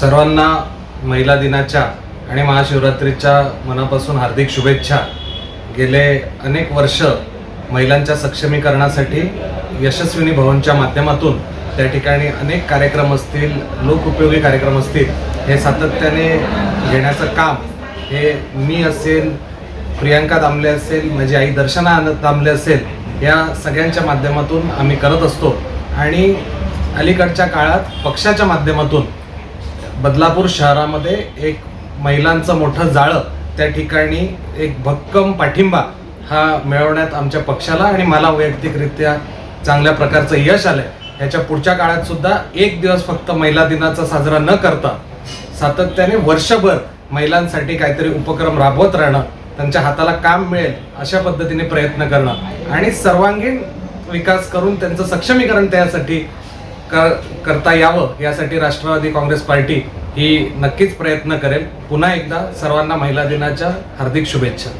सर्वांना महिला दिनाच्या आणि महाशिवरात्रीच्या मनापासून हार्दिक शुभेच्छा. गेले अनेक वर्ष महिलांच्या सक्षमीकरणासाठी यशस्विनी भवनच्या माध्यमातून त्या ठिकाणी अनेक कार्यक्रम असतील लोकउपयोगी कार्यक्रम असतील हे सातत्याने घेण्याचं काम हे मी असेल प्रियांका दामले असेल माझी आई दर्शना आनंद दामले असेल या सगळ्यांच्या माध्यमातून आम्ही करत असतो. आणि अलीकडच्या काळात पक्षाच्या माध्यमातून बदलापूर शहरामध्ये एक महिलांचं मोठं जाळं त्या ठिकाणी एक भक्कम पाठिंबा हा मिळवण्यात आमच्या पक्षाला आणि मला वैयक्तिकरित्या चांगल्या प्रकारचं यश आलंय. ह्याच्या पुढच्या काळात सुद्धा एक दिवस फक्त महिला दिनाचा साजरा न करता सातत्याने वर्षभर महिलांसाठी काहीतरी उपक्रम राबवत राहणं त्यांच्या हाताला काम मिळेल अशा पद्धतीने प्रयत्न करणं आणि सर्वांगीण विकास करून त्यांचं सक्षमीकरण त्यासाठी कर करता यावं यासाठी राष्ट्रवादी काँग्रेस पार्टी ही नक्कीच प्रयत्न करेल. पुन्हा एकदा सर्वांना महिला दिनाच्या हार्दिक शुभेच्छा.